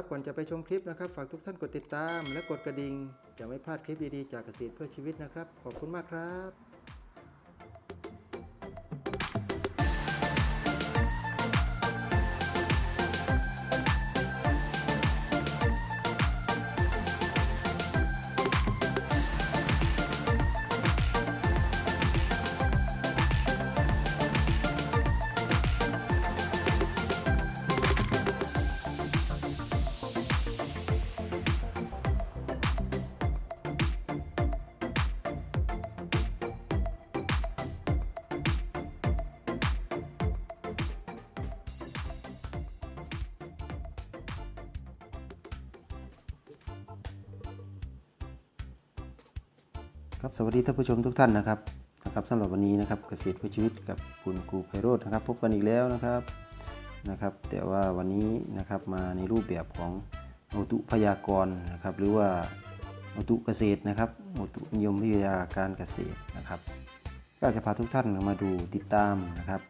ครับก่อนจะไปชมคลิปนะครับ ฝากทุกท่านกดติดตาม และกดกระดิ่งจะไม่พลาดคลิปดีๆจากเกษตรเพื่อชีวิตนะครับ ขอบคุณมากครับ ครับสวัสดีท่านผู้ชมทุกท่านนะครับนะครับสำหรับวันนี้นะครับเกษตรเพื่อชีวิตกับคุณครูไพโรจน์นะครับ พบกันอีกแล้วนะครับนะครับ แต่ว่าวันนี้นะครับมาในรูปแบบของอุตุพยากรณ์นะครับ หรือว่าอุตุเกษตรนะครับอุตุนิยมวิทยาการเกษตรนะครับ ก็จะพาทุกท่านมาดูติดตามนะครับ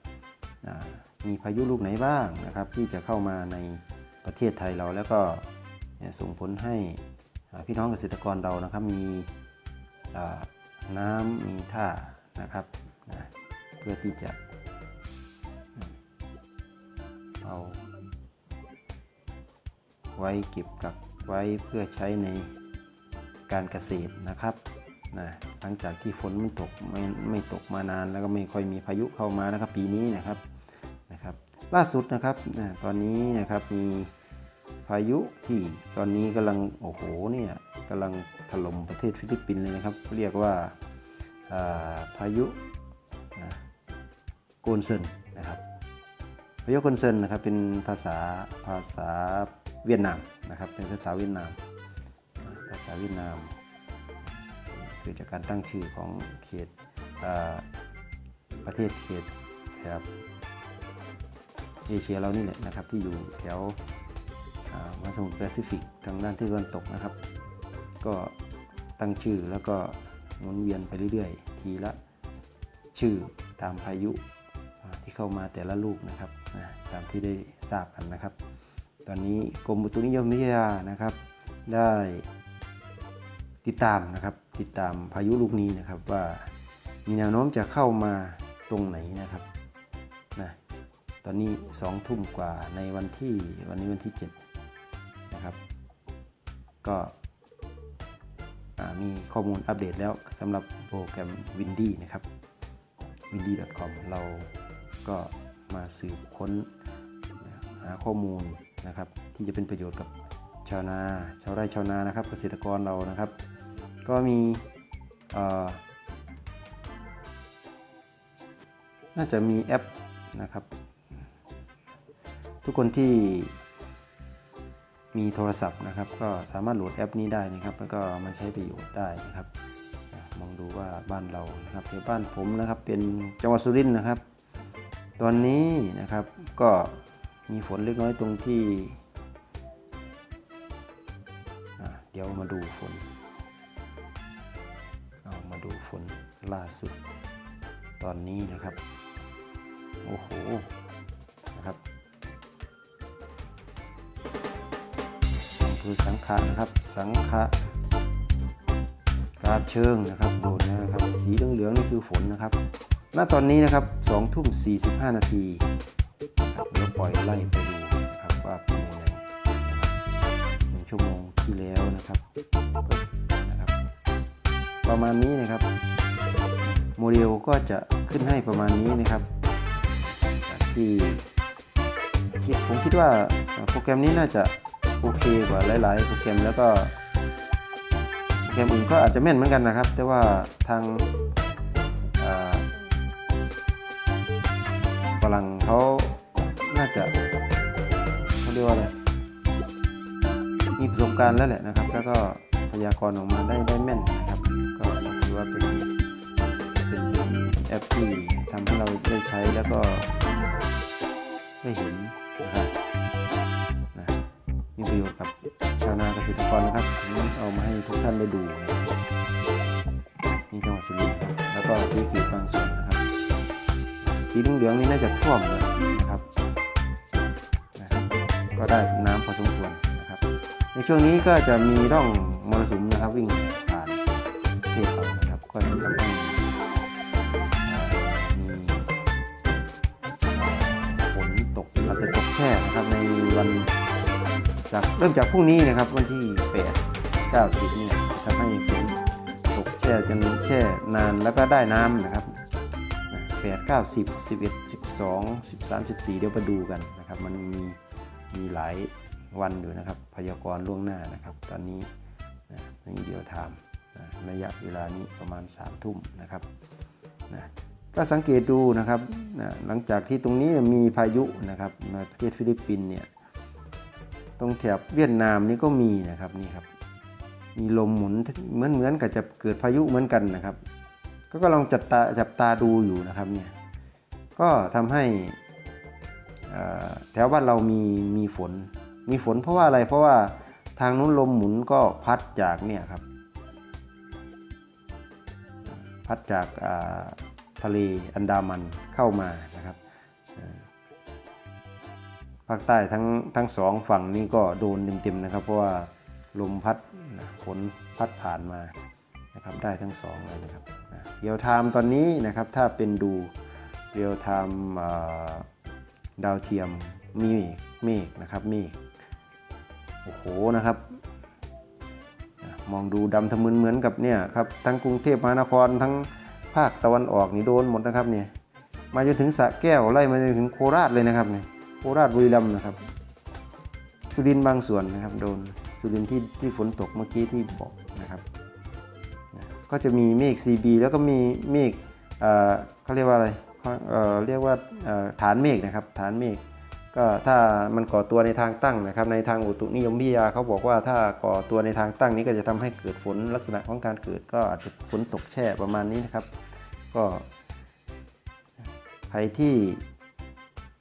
มีพายุลูกไหนบ้างนะครับ ที่จะเข้ามาในประเทศไทยเราแล้วก็ส่งผลให้พี่น้องเกษตรกรเรานะครับมี น้ำมีท่านะครับนะเพื่อที่จะเอาไว้เก็บกักไว้เพื่อใช้ในการเกษตรนะครับนะหลังจากที่ฝนไม่ตกไม่ไม่ตกมานานแล้วก็ไม่ค่อยมีพายุเข้ามานะครับปีนี้นะครับนะครับ ล่าสุดนะครับนะตอนนี้นะครับมีายุที่ตอนนี้กำลังโอ้โหเนี่ยกำลังถล่มประเทศฟิลิปปินส์เลยนะครับ เรียกว่าาพายุนะโกนเซินนะครับพายุโกนเซินนะครับเป็นภาษาภาษาเวียดนามนะครับเป็นภาษาเวียดนาม ภาษาเวียดนามเกิดจากการตั้งชื่อของเขตประเทศเขตแถบเอเชียเรานี่แหละนะครับที่อยู่แถว มหาสมุทรแปซิฟิกทางด้านที่ตะวันตกนะครับ ก็ตั้งชื่อแล้วก็หมุนเวียนไปเรื่อยๆ ทีละชื่อตามพายุที่เข้ามาแต่ละลูกนะครับตามที่ได้ทราบกันนะครับ ตอนนี้กรมอุตุนิยมวิทยานะครับ ได้ติดตามนะครับติดตามพายุลูกนี้นะครับว่ามีแนวโน้มจะเข้ามาตรงไหนนะครับนะตอนนี้สองทุ่มกว่าในวันที่วันนี้วันที่ 7 นะครับ ก็มีข้อมูลอัปเดตแล้วสำหรับโปรแกรม Windy นะครับ windy.com เราก็มาสืบค้นหาข้อมูลนะครับ ที่จะเป็นประโยชน์กับชาวนา ชาวไร่ชาวนานะครับ เกษตรกรเรานะครับ ก็มีน่าจะมีแอปนะครับ ทุกคนที่ มีโทรศัพท์นะครับ ก็สามารถโหลดแอปนี้ได้นะครับ แล้วก็มาใช้ประโยชน์ได้นะครับมองดูว่าบ้านเรานะครับแถวบ้านผมนะครับเป็นจังหวัดสุรินทร์นะครับ ตอนนี้นะครับก็มีฝนเล็กน้อยตรงที่เดี๋ยวมาดูฝนเอามาดูฝนล่าสุด ตอนนี้นะครับ โอ้โห อำเภอสังขะนะครับ สังขะกาบเชิงนะครับโดนแล้วนะครับ สีเหลืองๆนี่คือฝนนะครับ ณ ตอนนี้นะครับ2ทุ่ม45นาทีนะครับเดี๋ยวปล่อยไล่ไปดูนะครับว่าเป็นยังไงนะครับหนึ่งชั่วโมงที่แล้วนะครับนะครับ ประมาณนี้นะครับ โมเดลก็จะขึ้นให้ประมาณนี้นะครับ ที่ผมคิดว่าโปรแกรมนี้น่าจะ โอเคกว่าหลายๆโปรแกรมแล้วก็โปรแกรมอื่นก็อาจจะแม่นเหมือนกันนะครับ แต่ว่าทางฝรั่งเขาน่าจะเขาเรียกว่าอะไรมีประสบการณ์แล้วแหละนะครับ แล้วก็พยากรณ์ออกมาได้ได้แม่นนะครับ ก็ถือว่าเป็นเป็นแอปที่ทำให้เราได้ใช้แล้วก็ได้เห็นนะครับ มีประโยชน์กับชาวนาเกษตรกรนะครับผมเอามาให้ทุกท่านได้ดูนะครับนี่จังหวัดสุรินทร์แล้วก็สีเขียวบางส่วนนะครับสีเหลืองๆนี่น่าจะท่วมเลยนะครับนะครับ ก็ได้น้ำพอสมควรนะครับ ในช่วงนี้ก็จะมีร่องมรสุมนะครับวิ่งผ่านเทศเรานะครับ ก็จะทำให้มีฝนตกอาจจะตกแช่นะครับในวัน จากเริ่มจากพรุ่งนี้นะครับวันที่ 8 9 10เนี่ยทำให้ฝนตกแช่จนแช่นานแล้วก็ได้น้ำนะครับแปดเก้าสิบสิบเดี๋ยวมาดูกันนะครับ มันมีมีหลายวันอยู่นะครับ พยากรณ์ล่วงหน้านะครับ ตอนนี้นะนี่เดียวทม์นะระยะเวลานี้ประมาณ3ทุ่มนะครับนะก็สังเกตดูนะครับนะหลังจากที่ตรงนี้มีพายุนะครับในประเทศฟิลิปปินส์เนี่ย ตรงแถบเวียดนามนี่ก็มีนะครับนี่ครับ มีลมหมุนเหมือนเหมือนกับจะเกิดพายุเหมือนกันนะครับ ก็กำลังจับตาจับตาดูอยู่นะครับเนี่ยก็ทำให้แถวบ้านเรามีมีฝน มีฝนเพราะว่าอะไรเพราะว่าทางนู้นลมหมุนก็พัดจากเนี่ยครับ พัดจากทะเลอันดามันเข้ามานะครับ ภาคใต้ทั้งทั้งสองฝั่งนี่ก็โดนเต็มๆนะครับ เพราะว่าลมพัดนะฝนพัดผ่านมานะครับได้ทั้งสองเลยนะครับเรียลไทม์ตอนนี้นะครับถ้าเป็นดูเรียลไทม์ดาวเทียมมีเมฆนะครับเมฆโอ้โหนะครับมองดูดำทะมึนเหมือนกับเนี่ยครับทั้งกรุงเทพมหานครทั้งภาคตะวันออกนี่โดนหมดนะครับเนี่ยมาจนถึงสระแก้วไล่มาจนถึงโคราชเลยนะครับเนี่ย โคราชบุรีรัมย์นะครับ สุรินทร์บางส่วนนะครับโดนสุรินทร์ที่ที่ฝนตกเมื่อกี้ที่บอกนะครับก็จะมีเมฆ CB แล้วก็มีเมฆเขาเรียกว่าอะไรเเรียกว่าฐานเมฆนะครับฐานเมฆก็ถ้ามันก่อตัวในทางตั้งนะครับ ในทางอุตุนิยมวิทยาเขาบอกว่าถ้าก่อตัวในทางตั้งนี้ก็จะทำให้เกิดฝนลักษณะของการเกิดก็อาจจะฝนตกแช่ประมาณนี้นะครับ ก็ใครที่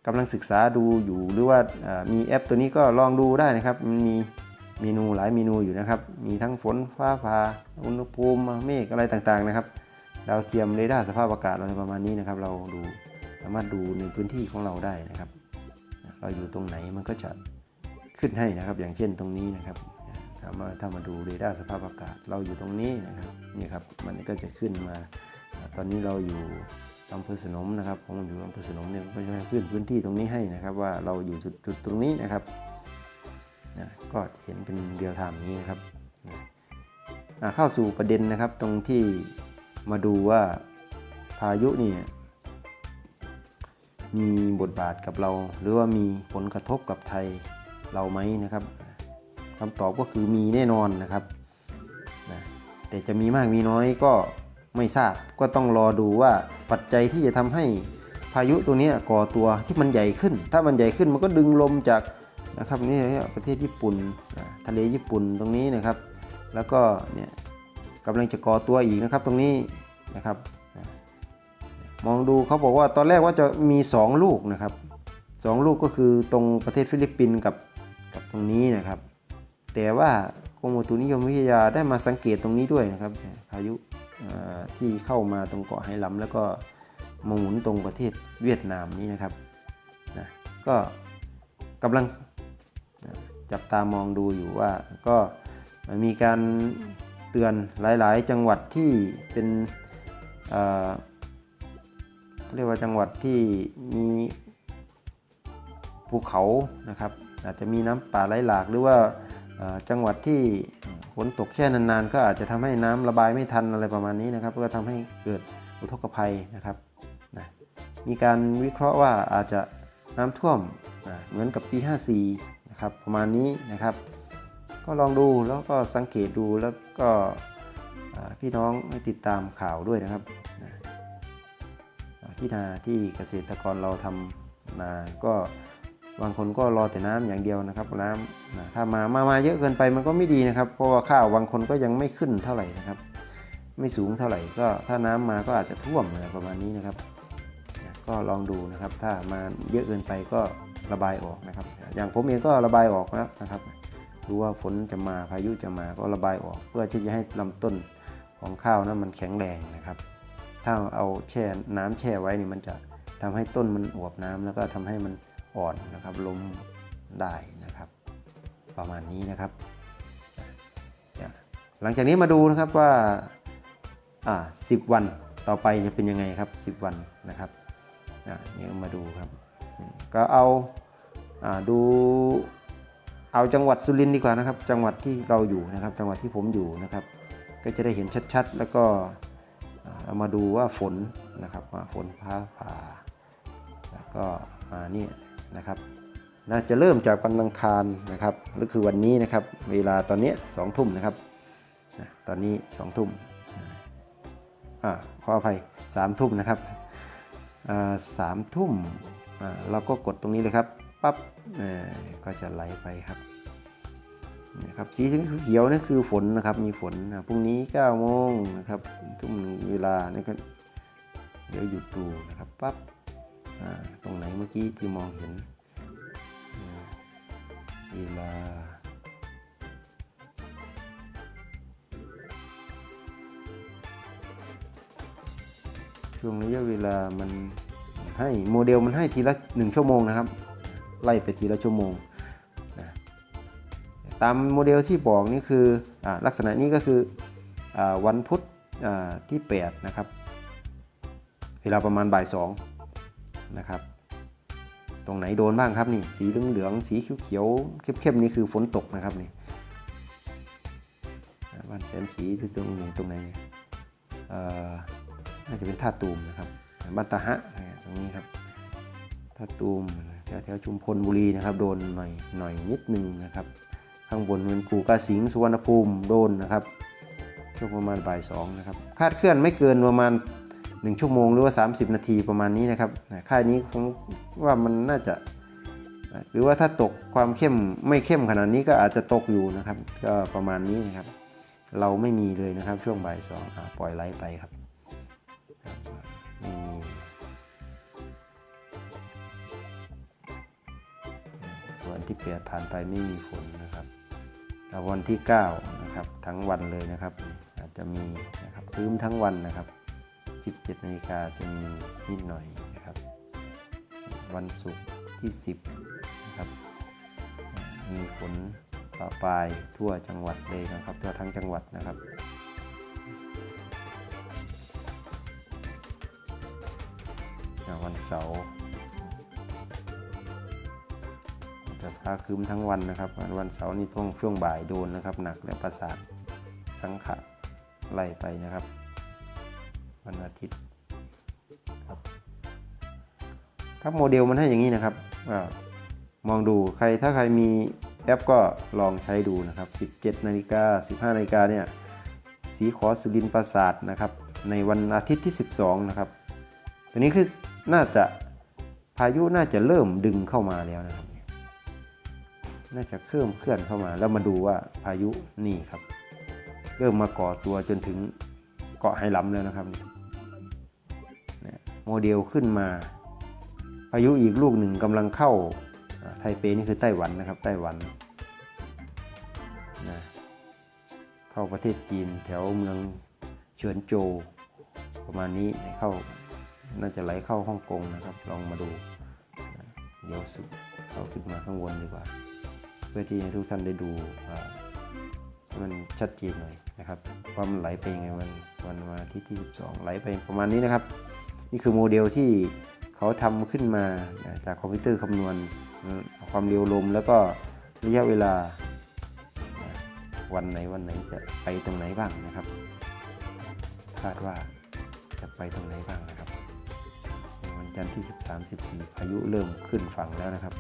กำลังศึกษาดูอยู่หรือว่ามีแอปตัวนี้ก็ลองดูได้นะครับ มันมีเมนูหลายเมนูอยู่นะครับ มีทั้งฝนฟ้าผ่าอุณหภูมิเมฆอะไรต่างๆนะครับดาวเทียมเรดาร์สภาพอากาศอะไรประมาณนี้นะครับ เราดูสามารถดูในพื้นที่ของเราได้นะครับ เราอยู่ตรงไหนมันก็จะขึ้นให้นะครับ อย่างเช่นตรงนี้นะครับถามาถ้ามาดูเรดาร์สภาพอากาศเราอยู่ตรงนี้นะครับนี่ครับมันก็จะขึ้นมา ตอนนี้เราอยู่ อำเภอสนมนะครับผมอยู่อำเภอสนมเนี่ยก็จะขึ้นพื้นที่ตรงนี้ให้นะครับ ว่าเราอยู่จุดจุดตรงนี้นะครับนะก็จะเห็นเป็นเรียลไทม์อย่างนี้นะครับนะอะเข้าสู่ประเด็นนะครับตรงที่มาดูว่าพายุนี่มีบทบาทกับเรา หรือว่ามีผลกระทบกับไทยเราไหมนะครับคำตอบก็คือมีแน่นอนนะครับนะแต่จะมีมากมีน้อยก็ ไม่ทราบก็ต้องรอดูว่าปัจจัยที่จะทำให้พายุตัวนี้ก่อตัวที่มันใหญ่ขึ้น ถ้ามันใหญ่ขึ้นมันก็ดึงลมจากนะครับนี่ประเทศญี่ปุ่นทะเลญี่ปุ่นตรงนี้นะครับ แล้วก็เนี่ยกำลังจะก่อตัวอีกนะครับตรงนี้นะครับ มองดูเขาบอกว่าตอนแรกว่าจะมี 2 ลูกนะครับสองลูกก็คือตรงประเทศฟิลิปปินส์กับกับตรงนี้นะครับ แต่ว่ากรมอุตุนิยมวิทยาได้มาสังเกตตรงนี้ด้วยนะครับพายุ ที่เข้ามาตรงเกาะไหหลำแล้วก็มาหมุนตรงประเทศเวียดนามนี้นะครับนะก็กำลังจับตามองดูอยู่ว่าก็มีการเตือนหลาย ๆ จังหวัดที่เป็นเเรียกว่าจังหวัดที่มีภูเขานะครับอาจจะมีน้ำป่าไหลหลากหรือว่าจังหวัดที่ นตกแช่นานๆ ก็อาจจะทำให้น้ำระบายไม่ทันอะไรประมาณนี้นะครับ ก็ทำให้เกิดอุทกภัยนะครับนะมีการวิเคราะห์ว่าอาจจะน้ำท่วมอ่าเหมือนกับปี 54 นะครับประมาณนี้นะครับ ก็ลองดูแล้วก็สังเกตดูแล้วก็พี่น้องให้ติดตามข่าวด้วยนะครับนะที่นาที่เกษตรกรเราทำนาก็ บางคนก็รอแต่น้ำอย่างเดียวนะครับน้ำนะถ้ามามามาเยอะเกินไปมันก็ไม่ดีนะครับ เพราะว่าข้าวบางคนก็ยังไม่ขึ้นเท่าไหร่นะครับ ไม่สูงเท่าไหร่ก็ถ้าน้ำมาก็อาจจะท่วมอะไรประมาณนี้นะครับนะก็ลองดูนะครับ ถ้ามาเยอะเกินไปก็ระบายออกนะครับ อย่างผมเองก็ระบายออกแล้วนะครับรู้ว่าฝนจะมาพายุจะมาก็ระบายออก เพื่อที่จะให้ลำต้นของข้าวนั้นมันแข็งแรงนะครับ ถ้าเอาแช่น้ำแช่ไว้นี่มันจะทำให้ต้นมันอวบน้ำแล้วก็ทำให้มัน อ่อนนะครับล้มได้นะครับ ประมาณนี้นะครับหลังจากนี้มาดูนะครับว่าอ่า10วันต่อไปจะเป็นยังไงครับ 10 วันนะครับอ่านี่มาดูครับ ก็เอาอ่าดูเอาจังหวัดสุรินทร์ดีกว่านะครับ จังหวัดที่เราอยู่นะครับ จังหวัดที่ผมอยู่นะครับ ก็จะได้เห็นชัดๆ แล้วก็เรามาดูว่าฝนนะครับว่าฝนฟ้าผ่า แล้วก็มาเนี่ย นะครับน่าจะเริ่มจากวันอังคารนะครับก็คือวันนี้นะครับ เวลาตอนนี้สองทุ่มนะครับนะตอนนี้สองทุ่มอ่าขออภัยสามทุ่มนะครับอ่าสามทุ่มอ่าเราก็กดตรงนี้เลยครับปั๊บก็จะไหลไปครับนี่ยครับสีเขียวนี่คือฝนนะครับมีฝนนะพรุ่งนี้9โมงนะครับทุ่มเวลานี่ก็เดี๋ยวหยุดดูนะครับปั๊บ ตรงไหนเมื่อกี้ที่มองเห็นเวลาช่วงระยะเวลามันให้โมเดลมันให้ทีละหนึ่งชั่วโมงนะครับ ไล่ไปทีละชั่วโมงนะตามโมเดลที่บอกนี่คืออลักษณะนี้ก็คืออวันพุธที่ 8 นะครับ เวลาประมาณบ่าย2 นะครับ ตรงไหนโดนบ้างครับนี่สีเหลืองๆสีเขียวๆเข้มๆนี่คือฝนตกนะครับนี่บ้านแสนสีหรือตรงไหนตรงไหนเนี่ยเอ่อน่าจะเป็นท่าตูมนะครับบ้านตาฮะนะตรงนี้ครับท่าตูมแถวชุมพลบุรีนะครับโดนหน่อยหน่อยนิดนึงนะครับ ข้างบนเป็นกูกาสิงสุวรรณภูมิโดนนะครับช่วงประมาณบ่ายสองนะครับคาดเคลื่อนไม่เกินประมาณ 1 ชั่วโมงหรือว่า 30 นาทีประมาณนี้นะครับค่ายนี้ผมว่ามันน่าจะ หรือว่าถ้าตกความเข้มไม่เข้มขนาดนี้ก็อาจจะตกอยู่นะครับ ก็ประมาณนี้นะครับ เราไม่มีเลยนะครับช่วงบ่ายสองปล่อยไลฟ์ไปครับไม่มีวันที่8ผ่านไปไม่มีฝนนะครับแต่วันที่ 9 นะครับ ทั้งวันเลยนะครับ อาจจะมีนะครับครึ้มทั้งวันนะครับ 17นาฬิกาจะมีนิดหน่อยนะครับ วันศุกร์ที่ 10นะครับมีฝนปะปลายทั่วจังหวัดเลยนะครับทั่วทั้งจังหวัดนะครับวันเสาร์จะฟ้าครึ้มทั้งวันนะครับ วันเสาร์นี่ช่วงช่วงบ่ายโดนนะครับ หนักและประสาทสังขะไล่ไปนะครับ วันอาทิตย์ครับครับโมเดลมันให้อย่างนี้นะครับอมองดูใครถ้าใครมีแอปก็ลองใช้ดูนะครับ 17นาฬิกา15นาฬิกาเนี่ยสีขอสุรินทร์ปราสาทนะครับในวันอาทิตย์ที่ 12 นะครับตัวนี้คือน่าจะพายุน่าจะเริ่มดึงเข้ามาแล้วนะครับ น่าจะเคลื่อนเคลื่อนเข้ามาแล้วมาดูว่าพายุนี่ครับ เริ่มมาก่อตัวจนถึงเกาะไหหลำแล้วนะครับเนี่ย โมเดลขึ้นมา พายุอีกลูกหนึ่งกำลังเข้าไทเปนี่คือไต้หวันนะครับไต้หวันนะเข้าประเทศจีนแถวเมืองเฉินโจวประมาณนี้เข้าน่าจะไหลเข้าฮ่องกงนะครับ ลองมาดูนะเดี๋ยวสุดเขาขึ้นมาข้างบนดีกว่า เพื่อที่ให้ทุกท่านได้ดูมันชัดเจนหน่อยนะครับว่ามันไหลไปยังไงวันวันวันอาทิตย์ที่ 12 ไหลไปประมาณนี้นะครับ นี่คือโมเดลที่เขาทำขึ้นมาจากคอมพิวเตอร์คำนวณความเร็วลมแล้วก็ระยะเวลาวันไหนวันไหนจะไปตรงไหนบ้างนะครับ คาดว่าจะไปตรงไหนบ้างนะครับวันจันทร์ที่ 13 14พายุเริ่มขึ้นฝั่งแล้วนะครับ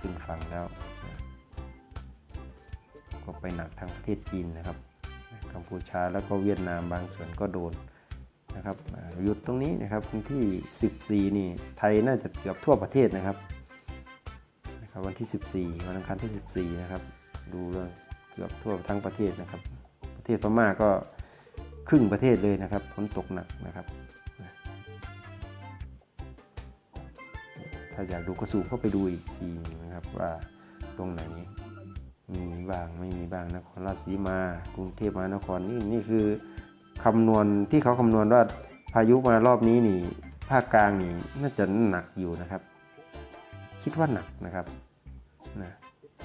ขึ้นฝั่งแล้ว ก็ไปหนักทางประเทศจีนนะครับกัมพูชาแล้วก็เวียดนามบางส่วนก็โดน นะครับอ่าหยุดตรงนี้นะครับวันที่ 14 นี่ไทยน่าจะเกือบทั่วประเทศนะครับนะครับวันที่ 14 วันอังคารที่ 14 นะครับ ดูเรื่องเกือบทั่วทั้งประเทศนะครับ ประเทศพม่าก็ครึ่งประเทศเลยนะครับฝนตกหนักนะครับ ถ้าอยากดูก็สูบเข้าไปดูอีกทีนะครับว่าตรงไหนมีบ้างไม่มีบ้างนครราชสีมากรุงเทพมหานครนี่นี่คือ คำนวณที่เขาคำนวณว่าพายุมารอบนี้นี่ภาคกลางนี่น่าจะหนักอยู่นะครับ คิดว่าหนักนะครับนะ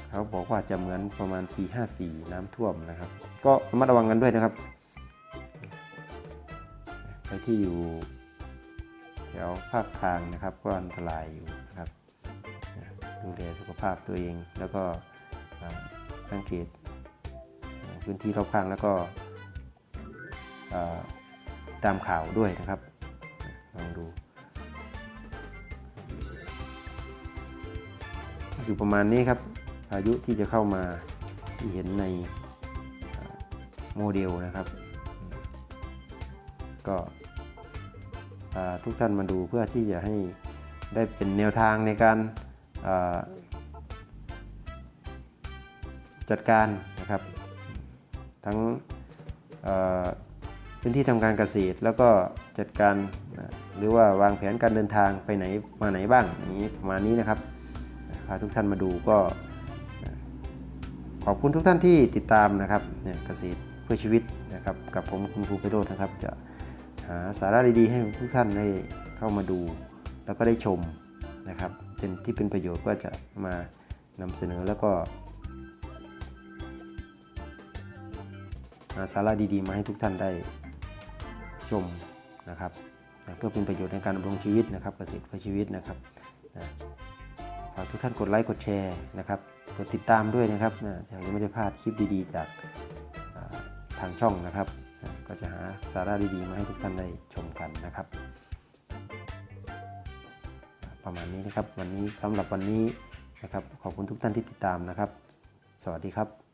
เขาบอกว่าจะเหมือนประมาณปี 54 น้ำท่วมนะครับ ก็ระมัดระวังกันด้วยนะครับใครที่อยู่แถวภาคกลางนะครับ ก็อันตรายอยู่นะครับดูแลสุขภาพตัวเองแล้วก็สังเกตพื้นที่รอบข้างแล้วก็ ตามข่าวด้วยนะครับลองดูอยู่ประมาณนี้ครับพายุที่จะเข้ามาที่เห็นในโมเดลนะครับ ก็ทุกท่านมาดูเพื่อที่จะให้ได้เป็นแนวทางในการจัดการนะครับ ทั้ง พื้นที่ทำการเกษตร แล้วก็จัดการหรือว่าวางแผนการเดินทางไปไหนมาไหนบ้างอย่างนี้ประมาณนี้นะครับพาทุกท่านมาดูก็ ขอบคุณทุกท่านที่ติดตามนะครับเนี่ยเกษตรเพื่อชีวิตนะครับ กับผมคุณครูไพโรจน์นะครับ จะหาสาระดีๆ ให้ทุกท่านได้เข้ามาดู แล้วก็ได้ชมนะครับเป็นที่เป็นประโยชน์ก็จะมานำเสนอแล้วก็หาสาระดีๆ มาให้ทุกท่านได้ ชมนะครับนะเพื่อเป็นประโยชน์ในการดำรงชีวิตนะครับเกษตรเพื่อชีวิตนะครับนะฝากทุกท่านกดไลค์กดแชร์นะครับกดติดตามด้วยนะครับนะจะไม่ได้พลาดคลิปดีๆ จากทางช่องนะครับนะก็จะหาสาระดีๆมาให้ทุกท่านได้ชมกันนะครับ ประมาณนี้นะครับวันนี้สำหรับวันนี้นะครับขอบคุณทุกท่านที่ติดตามนะครับ สวัสดีครับ